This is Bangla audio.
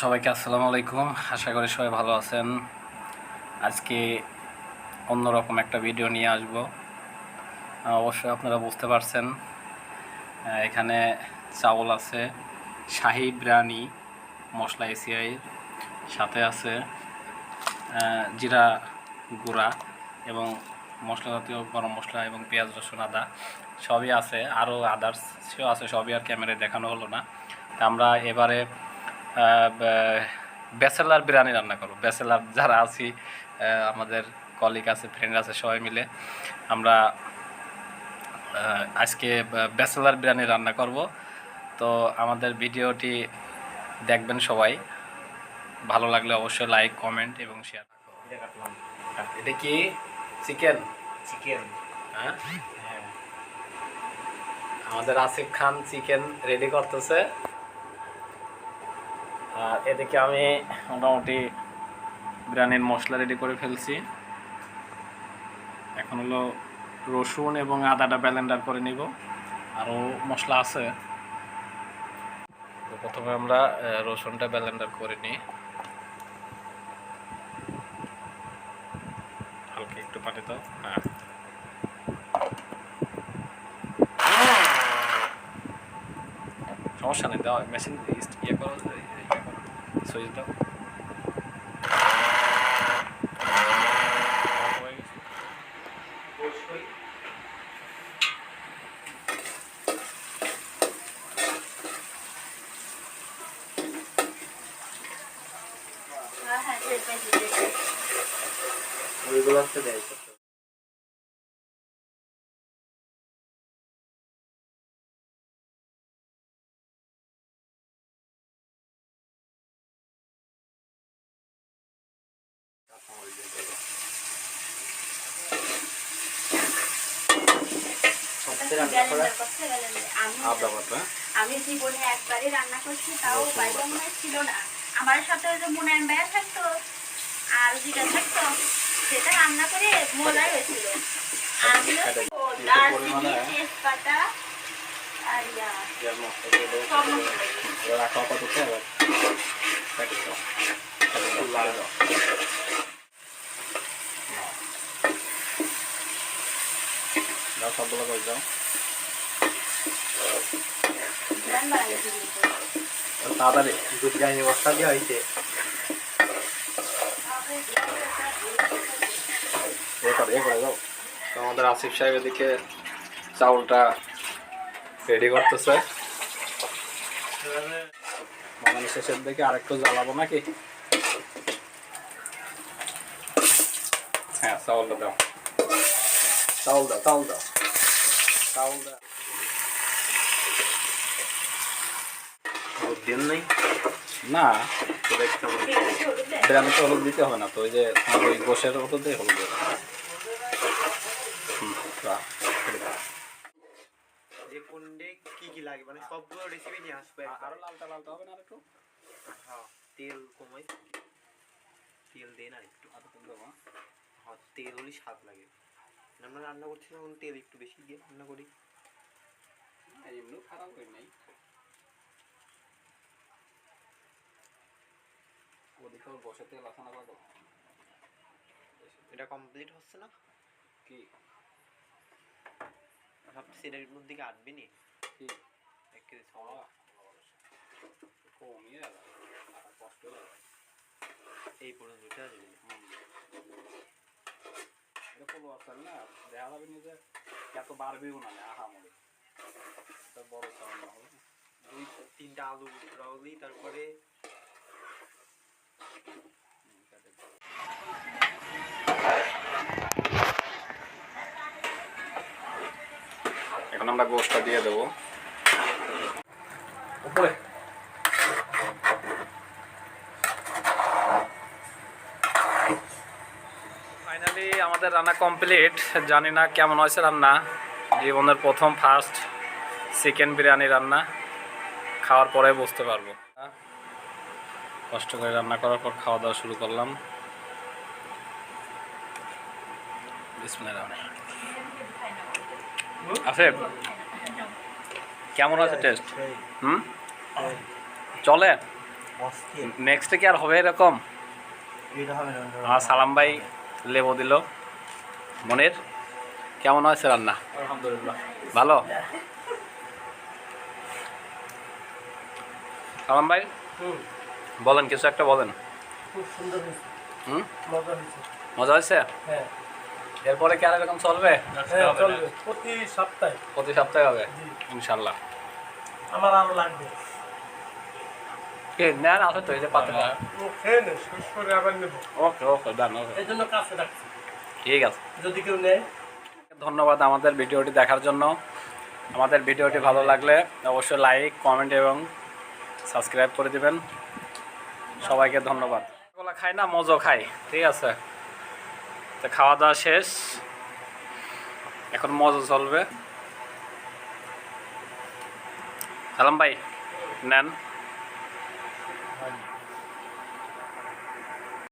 সবাইকে আসসালামু আলাইকুম। আশা করি সবাই ভালো আছেন। আজকে অন্যরকম একটা ভিডিও নিয়ে আসব। অবশ্যই আপনারা বুঝতে পারছেন। এখানে চাউল আছে, শাহি বিরিয়ানি, মশলা এসিআই সাথে আছে জিরা গুঁড়া এবং মশলা জাতীয় গরম মশলা এবং পেঁয়াজ, রসুন, আদা সবই আছে। আরও আদার্স সেও আছে, সবই আর ক্যামেরায় দেখানো হলো না। আমরা এবারে ব্যাচেলার বিরিয়ানি রান্না করব। ব্যাচেলার যারা আছি আমাদের কলিগ আছে ফ্রেন্ড আছে সবাই মিলে আমরা আজকে ব্যাচেলার বিরিয়ানি রান্না করব। তো আমাদের ভিডিওটি দেখবেন সবাই। ভালো লাগলে অবশ্যই লাইক কমেন্ট এবং শেয়ার এটা কি? চিকেন চিকেন হ্যাঁ? আমাদের আসিফ খান চিকেন রেডি করতেছে। এদিকে আমি মোটামুটি বিরিয়ানির মশলা রেডি করে ফেলছি। এখন হলো রসুন এবং আদাটা ব্যালেন্ডার করে নিব। আরও মশলা আছে। প্রথমে আমরা রসুনটা ব্যালেন্ডার করে নিই। হালকা একটু পানি দাও। হ্যাঁ। সমস্যা নেই, দাও। মেশিন ইয়ে করো ইয়ে করো সুইচ দাও হয়ে গেছে। হ্যাঁ হ্যাঁ ঠিক আছে ঠিক আছে ওইগুলো হচ্ছে দেয় করতে গ্যালেন্ডার। আমি আদা বাটা আমি জীবনে একবারই রান্না করছি তাও মাছ ছিল না। আমার সাথে যে মুনায়ন ভাইয়া থাকতো আর জিরা থাকতো সেটা রান্না করে মোলাই হয়েছিল। দারচিনি তেজপাতা আর ইয়া সব মশলা এবার রাখা আপাতত এবার প্যাকেট দাও প্যাকেট দাও, লাল দাও নাও। বাড়ালে দিবি তাড়াতাড়ি বিরিয়ানি দিয়ে হয়েছে আমাদের আসিফ সাহেব এদিকে চাউলটা রেডি করতেছে। শেষের দিকে আরেকটু জ্বালাবো নাকি? হ্যাঁ চাউলটা দাও। চাউল দাও চাউল দাও চাউল দাও দেন নাই না তো হবে। বিরিয়ানিতে হলুদ দিতে হবে না তো ওই যে ওই গোশের হলুদ হলুদ। যে কোনডে কি কি লাগে? মানে সবগুলো রেসিপি নিয়ে আসবে আরও লালটা লালটা হবে না একটু হ্যাঁ তেল কমাই। তেল দেন আর একটু হ্যাঁ? হ্যাঁ তেল হলে স্বাদ লাগে। আমরা রান্না করছি তখন তেল একটু বেশি দিয়ে রান্না করি। না, এমনিও খারাপ হয় নাই। ওদিকে বসে তেল এটা কমপ্লিট হচ্ছে না? কি? ভাবছি এটার মধ্যে কি আটবে নি? কি? এক কেজি খাওয়া কমিয়ে কষ্ট এই পর্যন্ত আসবে। এটা কোনো অবস্থা না দেখা যাবে না যে এত বাড়বেও না আহা মনে বড় চাউল না। হবে দুই তিনটা আলু রাউলি তারপরে। এখন আমরা গোশটা দিয়ে দেবো। উপরে। ফাইনালি আমাদের রান্না কমপ্লিট জানি না কেমন হয়েছে রান্না। জীবনের প্রথম ফার্স্ট চিকেন বিরিয়ানি রান্না। খাওয়ার পরে বুঝতে পারব। কষ্ট করে রান্না করার পর খাওয়া দাওয়া শুরু করলাম। আছে কেমন আছে টেস্ট হুম? চলে? নেক্সটে কি আর হবে এরকম? আমার সালাম ভাই। লেবু দিল। মনের কেমন হয়েছে রান্না? আলহামদুলিল্লাহ। ভালো? সালাম ভাই হুম। বলেন কিছু একটা বলেন। খুব হুম? মজা হয়েছে। হ্যাঁ। এরপরে কি আর এরকম চলবে। হ্যাঁ প্রতি সপ্তাহে। প্রতি সপ্তাহে হবে? ইনশাল্লাহ। আমার আরও লাগবে। নেন আছে তো এই যে নেব। ওকে ওকে ডান ওকে। এই জন্য কাছে রাখছি। ঠিক আছে। যদি কেউ নেয়। ধন্যবাদ আমাদের ভিডিওটি দেখার জন্য। আমাদের ভিডিওটি ভালো লাগলে অবশ্যই লাইক কমেন্ট এবং সাবস্ক্রাইব করে দিবেন। সবাইকে ধন্যবাদ। কলা খাই না মজো খাই ঠিক আছে? তো খাওয়া দাওয়া শেষ। এখন মজো চলবে। সালাম ভাই নেন। Thank you.